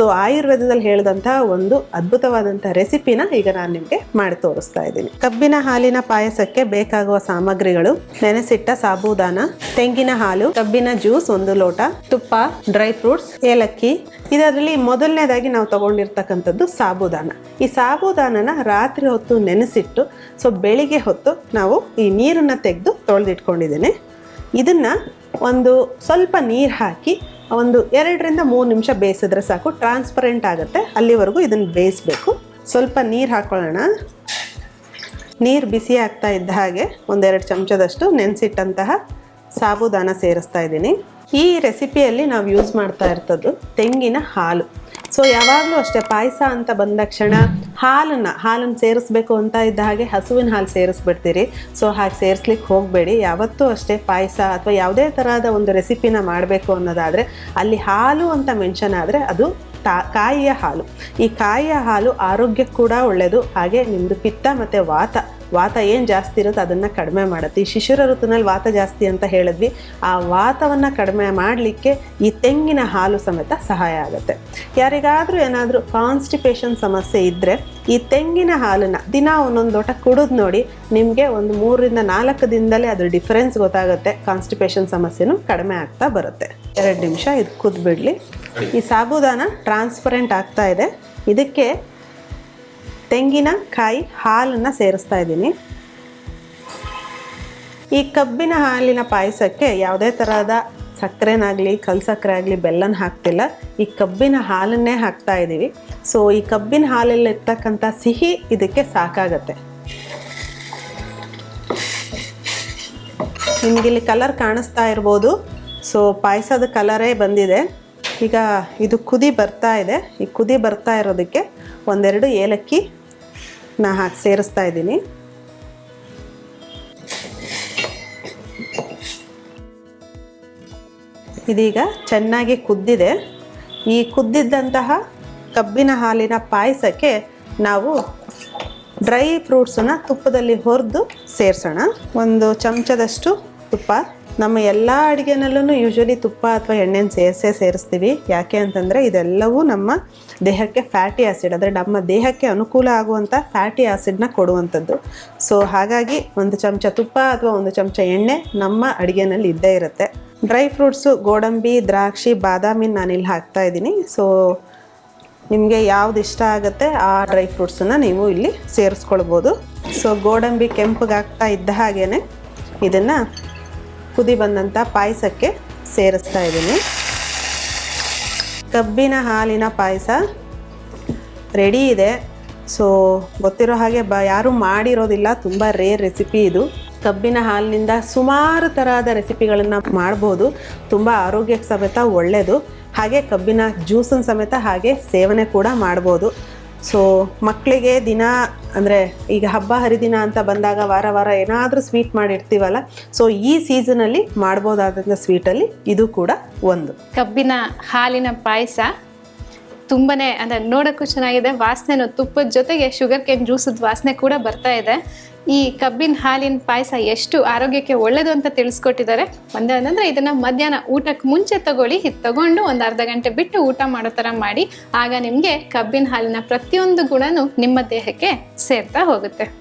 So ಆಯುರ್ವೇದದಲ್ಲಿ ಹೇಳಿದಂತಹ ಒಂದು ಅದ್ಭುತವಾದಂಥ ರೆಸಿಪಿನ ಈಗ ನಾನು ನಿಮಗೆ ಮಾಡಿ ತೋರಿಸ್ತಾ ಇದ್ದೀನಿ. ಕಬ್ಬಿನ ಹಾಲಿನ ಪಾಯಸಕ್ಕೆ ಬೇಕಾಗುವ ಸಾಮಗ್ರಿಗಳು ನೆನೆಸಿಟ್ಟ ಸಾಬೂದಾನ, ತೆಂಗಿನ ಹಾಲು, ಕಬ್ಬಿನ ಜ್ಯೂಸ್ ಒಂದು ಲೋಟ, ತುಪ್ಪ, ಡ್ರೈ ಫ್ರೂಟ್ಸ್, ಏಲಕ್ಕಿ. ಇದರಲ್ಲಿ ಮೊದಲನೇದಾಗಿ ನಾವು ತಗೊಂಡಿರ್ತಕ್ಕಂಥದ್ದು ಸಾಬೂದಾನ. ಈ ಸಾಬೂದಾನನ ರಾತ್ರಿ ಹೊತ್ತು ನೆನೆಸಿಟ್ಟು, ಸೊ ಬೆಳಿಗ್ಗೆ ಹೊತ್ತು ನಾವು ಈ ನೀರನ್ನು ತೆಗೆದು ತೊಳೆದಿಟ್ಕೊಂಡಿದ್ದೇನೆ. ಇದನ್ನು ಒಂದು ಸ್ವಲ್ಪ ನೀರು ಹಾಕಿ ಒಂದು ಎರಡರಿಂದ ಮೂರು ನಿಮಿಷ ಬೇಯಿಸಿದ್ರೆ ಸಾಕು. ಟ್ರಾನ್ಸ್ಪರೆಂಟ್ ಆಗುತ್ತೆ. ಅಲ್ಲಿವರೆಗೂ ಇದನ್ನು ಬೇಯಿಸ್ಬೇಕು. ಸ್ವಲ್ಪ ನೀರು ಹಾಕ್ಕೊಳ್ಳೋಣ ನೀರು ಬಿಸಿ ಆಗ್ತಾ ಇದ್ದ ಹಾಗೆ ಒಂದೆರಡು ಚಮಚದಷ್ಟು ನೆನೆಸಿಟ್ಟಂತಹ ಸಾಬುದಾನ ಸೇರಿಸ್ತಾ ಇದ್ದೀನಿ. ಈ ರೆಸಿಪಿಯಲ್ಲಿ ನಾವು ಯೂಸ್ ಮಾಡ್ತಾ ಇರ್ತದ್ದು ತೆಂಗಿನ ಹಾಲು. ಸೊ ಯಾವಾಗಲೂ ಅಷ್ಟೇ ಪಾಯಸ ಅಂತ ಬಂದ ಕ್ಷಣ ಹಾಲನ್ನು ಹಾಲನ್ನು ಸೇರಿಸ್ಬೇಕು ಅಂತ ಇದ್ದ ಹಾಗೆ ಹಸುವಿನ ಹಾಲು ಸೇರಿಸ್ಬಿಡ್ತೀರಿ. ಸೊ ಹಾಗೆ ಸೇರಿಸ್ಲಿಕ್ಕೆ ಹೋಗಬೇಡಿ. ಯಾವತ್ತೂ ಅಷ್ಟೇ ಪಾಯಸ ಅಥವಾ ಯಾವುದೇ ಥರದ ಒಂದು ರೆಸಿಪಿನ ಮಾಡಬೇಕು ಅನ್ನೋದಾದರೆ ಅಲ್ಲಿ ಹಾಲು ಅಂತ ಮೆನ್ಷನ್ ಆದರೆ ಅದು ತಾ, ಕಾಯಿಯ ಹಾಲು. ಈ ಕಾಯಿಯ ಹಾಲು ಆರೋಗ್ಯಕ್ಕೆ ಕೂಡ ಒಳ್ಳೆಯದು ಹಾಗೆ ನಿಮ್ಮದು ಪಿತ್ತ ಮತ್ತು ವಾತ ವಾತ ಏನು ಜಾಸ್ತಿ ಇರುತ್ತೆ ಅದನ್ನು ಕಡಿಮೆ ಮಾಡುತ್ತೆ. ಈ ಶಿಶುರ ಋತುನಲ್ಲಿ ವಾತ ಜಾಸ್ತಿ ಅಂತ ಹೇಳಿದ್ವಿ. ಆ ವಾತವನ್ನು ಕಡಿಮೆ ಮಾಡಲಿಕ್ಕೆ ಈ ತೆಂಗಿನ ಹಾಲು ಸಮೇತ ಸಹಾಯ ಆಗುತ್ತೆ. ಯಾರಿಗಾದರೂ ಏನಾದರೂ ಕಾನ್ಸ್ಟಿಪೇಷನ್ ಸಮಸ್ಯೆ ಇದ್ದರೆ ಈ ತೆಂಗಿನ ಹಾಲನ್ನು ದಿನ ಒಂದೊಂದು ಲೋಟ ಕುಡಿದು ನೋಡಿ ನಿಮಗೆ ಒಂದು ಮೂರರಿಂದ ನಾಲ್ಕು ದಿನದಲ್ಲೇ ಅದ್ರ ಡಿಫರೆನ್ಸ್ ಗೊತ್ತಾಗುತ್ತೆ. ಕಾನ್ಸ್ಟಿಪೇಷನ್ ಸಮಸ್ಯೆನೂ ಕಡಿಮೆ ಆಗ್ತಾ ಬರುತ್ತೆ. ಎರಡು ನಿಮಿಷ ಇದು ಕುದ್ಬಿಡ್ಲಿ. ಈ ಸಾಬೂದಾನ ಟ್ರಾನ್ಸ್ಪರೆಂಟ್ ಆಗ್ತಾ ಇದೆ. ಇದಕ್ಕೆ ತೆಂಗಿನಕಾಯಿ ಹಾಲನ್ನು ಸೇರಿಸ್ತಾ ಇದ್ದೀನಿ. ಈ ಕಬ್ಬಿನ ಹಾಲಿನ ಪಾಯಸಕ್ಕೆ ಯಾವುದೇ ಥರದ ಸಕ್ಕರೆನಾಗಲಿ ಕಲ್ ಸಕ್ಕರೆ ಆಗಲಿ ಬೆಲ್ಲನ ಹಾಕ್ತಿಲ್ಲ. ಈ ಕಬ್ಬಿನ ಹಾಲನ್ನೇ ಹಾಕ್ತಾ ಇದ್ದೀವಿ. ಸೊ ಈ ಕಬ್ಬಿನ ಹಾಲಲ್ಲಿರ್ತಕ್ಕಂಥ ಸಿಹಿ ಇದಕ್ಕೆ ಸಾಕಾಗತ್ತೆ. ನಿಮಗಿಲ್ಲಿ ಕಲರ್ ಕಾಣಿಸ್ತಾ ಇರ್ಬೋದು. ಸೊ ಪಾಯಸದ ಕಲರೇ ಬಂದಿದೆ. ಈಗ ಇದು ಕುದಿ ಬರ್ತಾ ಇದೆ. ಈ ಕುದಿ ಬರ್ತಾ ಇರೋದಕ್ಕೆ ಒಂದೆರಡು ಏಲಕ್ಕಿ ನಾ ಹಾಕಿ ಸೇರಿಸ್ತಾ ಇದ್ದೀನಿ. ಇದೀಗ ಚೆನ್ನಾಗಿ ಕುದ್ದಿದೆ. ಈ ಕುದ್ದಿದ್ದಂತಹ ಕಬ್ಬಿನ ಹಾಲಿನ ಪಾಯಸಕ್ಕೆ ನಾವು ಡ್ರೈ ಫ್ರೂಟ್ಸನ್ನು ತುಪ್ಪದಲ್ಲಿ ಹುರಿದು ಸೇರಿಸೋಣ. ಒಂದು ಚಮಚದಷ್ಟು ತುಪ್ಪ ನಮ್ಮ ಎಲ್ಲ ಅಡುಗೆನಲ್ಲೂ ಯೂಶ್ವಲಿ ತುಪ್ಪ ಅಥವಾ ಎಣ್ಣೆನ ಸೇರಿಸೇ ಸೇರಿಸ್ತೀವಿ. ಯಾಕೆ ಅಂತಂದರೆ ಇದೆಲ್ಲವೂ ನಮ್ಮ ದೇಹಕ್ಕೆ ಫ್ಯಾಟಿ ಆ್ಯಸಿಡ್ ಅಂದರೆ ನಮ್ಮ ದೇಹಕ್ಕೆ ಅನುಕೂಲ ಆಗುವಂಥ ಫ್ಯಾಟಿ ಆ್ಯಸಿಡ್ನ ಕೊಡುವಂಥದ್ದು. ಸೊ ಹಾಗಾಗಿ ಒಂದು ಚಮಚ ತುಪ್ಪ ಅಥವಾ ಒಂದು ಚಮಚ ಎಣ್ಣೆ ನಮ್ಮ ಅಡುಗೆನಲ್ಲಿ ಇದ್ದೇ ಇರುತ್ತೆ. ಡ್ರೈ ಫ್ರೂಟ್ಸು ಗೋಡಂಬಿ, ದ್ರಾಕ್ಷಿ ಬಾದಾಮಿನ ನಾನಿಲ್ಲಿ ಹಾಕ್ತಾ ಇದ್ದೀನಿ. ಸೊ ನಿಮಗೆ ಯಾವ್ದು ಇಷ್ಟ ಆಗುತ್ತೆ ಆ ಡ್ರೈ ಫ್ರೂಟ್ಸನ್ನು ನೀವು ಇಲ್ಲಿ ಸೇರಿಸ್ಕೊಳ್ಬೋದು. ಸೊ ಗೋಡಂಬಿ ಕೆಂಪಗಾಗ್ತಾ ಇದ್ದ ಹಾಗೇ ಇದನ್ನು ಕುದಿ ಬಂದಂಥ ಪಾಯಸಕ್ಕೆ ಸೇರಿಸ್ತಾ ಇದ್ದೀನಿ. ಕಬ್ಬಿನ ಹಾಲಿನ ಪಾಯಸ ರೆಡಿ ಇದೆ. ಸೊ ಗೊತ್ತಿರೋ ಹಾಗೆ ಬ ಯಾರೂ ಮಾಡಿರೋದಿಲ್ಲ, ತುಂಬ ರೇರ್ ರೆಸಿಪಿ ಇದು. ಕಬ್ಬಿನ ಹಾಲಿನಿಂದ ಸುಮಾರು ಥರದ ರೆಸಿಪಿಗಳನ್ನು ಮಾಡ್ಬೋದು. ತುಂಬ ಆರೋಗ್ಯಕ್ಕೆ ಸಮೇತ ಒಳ್ಳೆಯದು ಹಾಗೆ ಕಬ್ಬಿನ ಜ್ಯೂಸನ್ನು ಸಮೇತ ಹಾಗೆ ಸೇವನೆ ಕೂಡ ಮಾಡ್ಬೋದು. ಸೊ ಮಕ್ಕಳಿಗೆ ದಿನ ಅಂದರೆ ಈಗ ಹಬ್ಬ ಹರಿದಿನ ಅಂತ ಬಂದಾಗ ವಾರ ವಾರ ಏನಾದರೂ ಸ್ವೀಟ್ ಮಾಡಿರ್ತೀವಲ್ಲ ಸೊ ಈ ಸೀಸನಲ್ಲಿ ಮಾಡ್ಬೋದಾದಂಥ ಸ್ವೀಟಲ್ಲಿ ಇದು ಕೂಡ ಒಂದು. ಕಬ್ಬಿನ ಹಾಲಿನ ಪಾಯಸ ತುಂಬಾ ಅಂದರೆ ನೋಡೋಕ್ಕೂ ಚೆನ್ನಾಗಿದೆ. ವಾಸನೆನೂ ತುಪ್ಪದ ಜೊತೆಗೆ ಶುಗರ್ ಕೇನ್ ಜ್ಯೂಸದ ವಾಸನೆ ಕೂಡ ಬರ್ತಾ ಇದೆ. ಈ ಕಬ್ಬಿನ ಹಾಲಿನ ಪಾಯಸ ಎಷ್ಟು ಆರೋಗ್ಯಕ್ಕೆ ಒಳ್ಳೆಯದು ಅಂತ ತಿಳಿಸ್ಕೊಟ್ಟಿದ್ದಾರೆ. ಒಂದೇ ಅಂದ್ರೆ ಇದನ್ನ ಮಧ್ಯಾಹ್ನ ಊಟಕ್ಕೆ ಮುಂಚೆ ತಗೊಳ್ಳಿ, ಇದು ತಗೊಂಡು ಒಂದು ಅರ್ಧ ಗಂಟೆ ಬಿಟ್ಟು ಊಟ ಮಾಡೋ ಥರ ಮಾಡಿ, ಆಗ ನಿಮಗೆ ಕಬ್ಬಿನ ಹಾಲಿನ ಪ್ರತಿಯೊಂದು ಗುಣನೂ ನಿಮ್ಮ ದೇಹಕ್ಕೆ ಸೇರ್ತಾ ಹೋಗುತ್ತೆ.